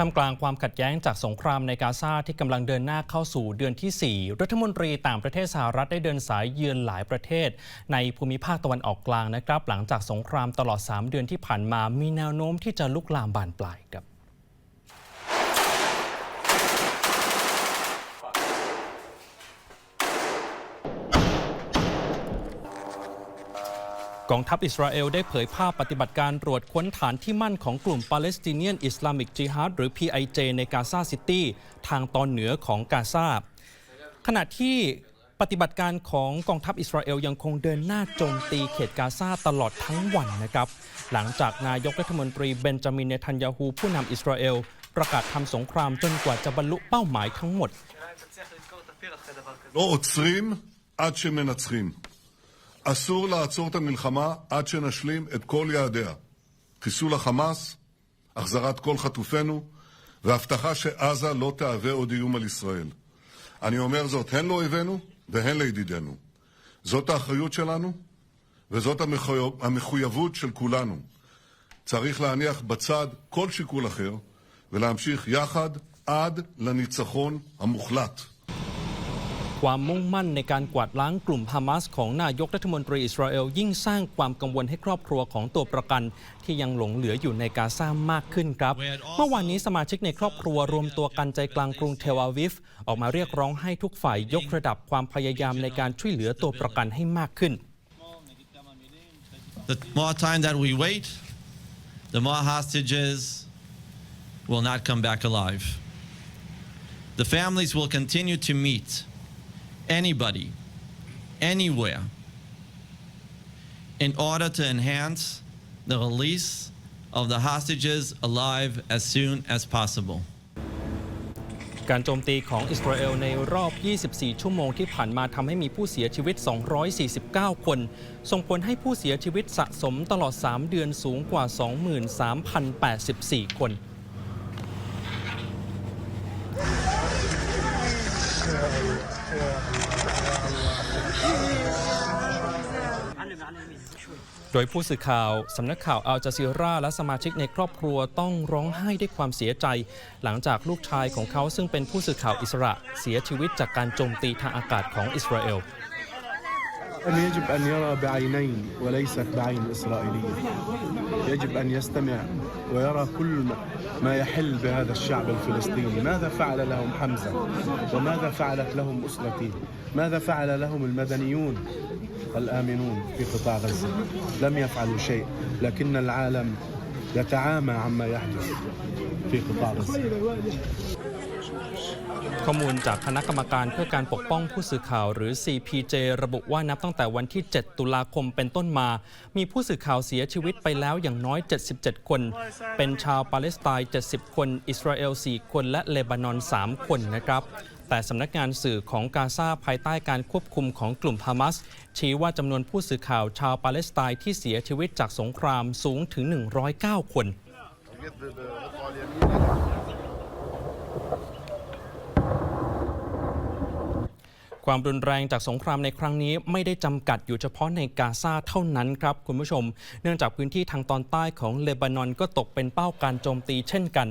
ท่ามกลางความขัดแย้งจากสงครามในกาซาที่กำลังเดินหน้าเข้าสู่เดือนที่ 4 รัฐมนตรีต่างประเทศสหรัฐได้เดินสายเยือนหลายประเทศ ในภูมิภาคตะวันออกกลางนะครับ หลังจากสงครามตลอด 3 เดือนที่ผ่านมามีแนวโน้มที่จะลุกลามบานปลายครับ กองทัพอิสราเอลได้เผยภาพปฏิบัติการตรวจค้นฐานที่มั่นของกลุ่มปาเลสไตเนียนอิสลามิกจิฮาดหรือ PIJ ในกาซาซิตี้ทางตอนเหนือของกาซาขณะที่ปฏิบัติการของกองทัพอิสราเอลยังคงเดินหน้าโจมตีเขตกาซาตลอดทั้งวันนะครับ หลังจากนายกรัฐมนตรีเบนจามินเนทันยาฮูผู้นำอิสราเอล ประกาศทำสงครามจนกว่าจะบรรลุเป้าหมายทั้งหมด לא עוצרים עד שמנצחים. אסור לעצור את המלחמה עד שנשלים את כל יעדיה. חיסול החמאס, החזרת כל חטופינו, והבטחה שעזה לא תהווה עוד איום על ישראל. אני אומר זאת הן לאויבינו והן לידידינו. זאת האחריות שלנו וזאת המחויב, המחויבות של כולנו. צריך להניח בצד כל שיקול אחר ולהמשיך יחד עד לניצחון המוחלט. ความมุ่งมั่นในการกวาดล้างกลุ่มฮามาสของนายกรัฐมนตรีอิสราเอลยิ่งสร้างความกังวลให้ครอบครัวของตัวประกัน ที่ยังหลงเหลืออยู่ในกาซามากขึ้นครับ เมื่อวานนี้สมาชิกในครอบครัวรวมตัวกันใจกลางกรุงเทลอาวิฟ ออกมาเรียกร้องให้ทุกฝ่ายยกระดับความพยายามในการช่วยเหลือตัวประกันให้มากขึ้น The more time that we wait, the more hostages will not come back alive. The families will continue to meet anybody, anywhere, in order to enhance the release of the hostages alive as soon as possible. การโจมตีของอิสราเอลในรอบ 24 ชั่วโมงที่ผ่านมาทำให้มีผู้เสียชีวิต 249 คน ส่งผลให้ผู้เสียชีวิตสะสมตลอด 3 เดือนสูงกว่า 23,084 คน โดยผู้สื่อข่าว สำนักข่าวอัลจาซีราและสมาชิกในครอบครัวต้องร้องไห้ด้วยความเสียใจ หลังจากลูกชายของเขาซึ่งเป็นผู้สื่อข่าวอิสระ เสียชีวิตจากการโจมตีทางอากาศของอิสราเอล أن يجب أن يرى بعينين وليست بعين إسرائيلية. يجب أن يستمع ويرى كل ما يحل بهذا الشعب الفلسطيني. ماذا فعل لهم حمزة؟ وماذا فعلت لهم أسرتي؟ ماذا فعل لهم المدنيون الآمنون في قطاع غزة؟ لم يفعلوا شيء لكن العالم يتعامى عما يحدث في قطاع غزة. ข้อมูลจากคณะกรรมการเพื่อการปกป้องผู้สื่อข่าวหรือ CPJ ระบุว่านับตั้งแต่วันที่ 7 ตุลาคมเป็นต้นมา มีผู้สื่อข่าวเสียชีวิตไปแล้วอย่างน้อย 77 คน เป็นชาวปาเลสไตน์ 70 คน อิสราเอล 4 คน และเลบานอน 3 คนนะครับแต่สำนักงานสื่อของกาซาภายใต้การควบคุมของกลุ่มฮามาสชี้ว่าจำนวนผู้สื่อข่าวชาวปาเลสไตน์ที่เสียชีวิตจากสงครามสูงถึง 109 คน ความรุนแรงจากสงครามในครั้งนี้ไม่ได้จำกัดอยู่เฉพาะในกาซาเท่านั้นครับคุณผู้ชม เนื่องจากพื้นที่ทางตอนใต้ของเลบานอนก็ตกเป็นเป้าการโจมตีเช่นกัน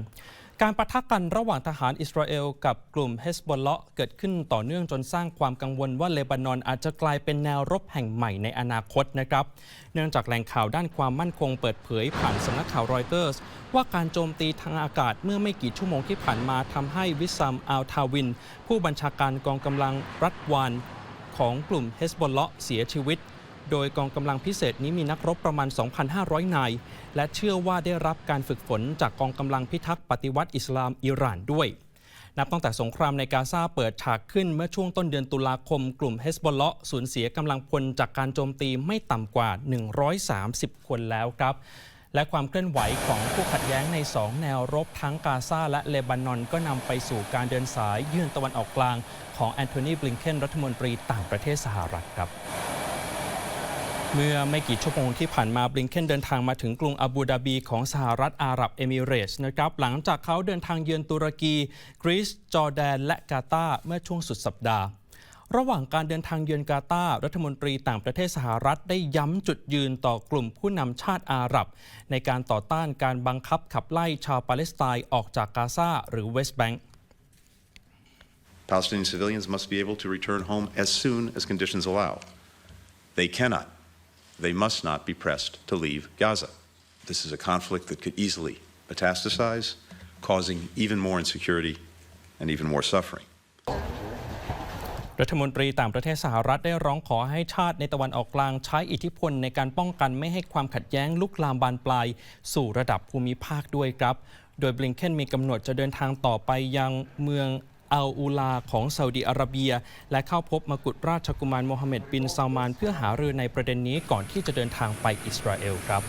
การประทะกันระหว่างทหารอิสราเอลกับกลุ่มเฮสบอลเลาะเกิดขึ้นต่อเนื่องจนสร้างความกังวลว่าเลบานอนอาจจะกลายเป็นแนวรบแห่งใหม่ในอนาคตนะครับ เนื่องจากแหล่งข่าวด้านความมั่นคงเปิดเผยผ่านสำนักข่าวรอยเตอร์สว่าการโจมตีทางอากาศเมื่อไม่กี่ชั่วโมงที่ผ่านมาทำให้วิซัมอัลทาวิน ผู้บัญชาการกองกำลังรัฐวานของกลุ่มเฮสบอลเลาะเสียชีวิต โดยกองกำลังพิเศษนี้มีนักรบประมาณ 2,500 นาย และเชื่อว่าได้รับการฝึกฝนจากกองกำลังพิทักษ์ปฏิวัติอิสลามอิหร่านด้วย นับตั้งแต่สงครามในกาซาเปิดฉากขึ้นเมื่อช่วงต้นเดือนตุลาคม กลุ่มเฮสบอลเลาะสูญเสียกำลังพลจากการโจมตีไม่ต่ำกว่า 130 คนแล้วครับและความเคลื่อนไหวของผู้ขัดแย้งใน 2 แนวรบทั้งกาซาและเลบานอน ก็นำไปสู่การเดินสายยื่นตะวันออกกลาง ของแอนโทนีบลิงเคนรัฐมนตรีต่างประเทศสหรัฐครับ เมื่อไม่กี่ชั่วโมงที่ผ่านมาบลิงเคนเดินทางมาถึงกรุงอาบูดาบีของสหรัฐอาหรับเอมิเรตส์นะครับหลังจากเขาเดินทางเยือนตุรกี กรีซจอร์แดน และกาตาร์เมื่อช่วงสุดสัปดาห์ ระหว่างการเดินทางเยือนกาตาร์รัฐมนตรีต่างประเทศสหรัฐได้ย้ำจุดยืนต่อกลุ่มผู้นำชาติอาหรับ ในการต่อต้านการบังคับขับไล่ชาวปาเลสไตน์ออกจากกาซาหรือเวสต์แบงก์ Palestinian civilians must be able to return home as soon as conditions allow. They cannot, they must not be pressed to leave Gaza. This is a conflict that could easily metastasize, causing even more insecurity and even more suffering. รัฐมนตรีต่างประเทศสหรัฐได้ร้องขอให้ชาติในตะวันออกกลางใช้อิทธิพลในการป้องกันไม่ให้ความขัดแย้งลุกลามบานปลาย สู่ระดับภูมิภาคด้วยครับ โดยบลิงเคนมีกำหนดจะเดินทางต่อไปยังเมือง อัลอูลาของซาอุดีอาระเบีย และเข้าพบมกุฎราชกุมารโมฮัมเหม็ดบินซาลมาน เพื่อหารือในประเด็นนี้ก่อนที่จะเดินทางไปอิสราเอลครับ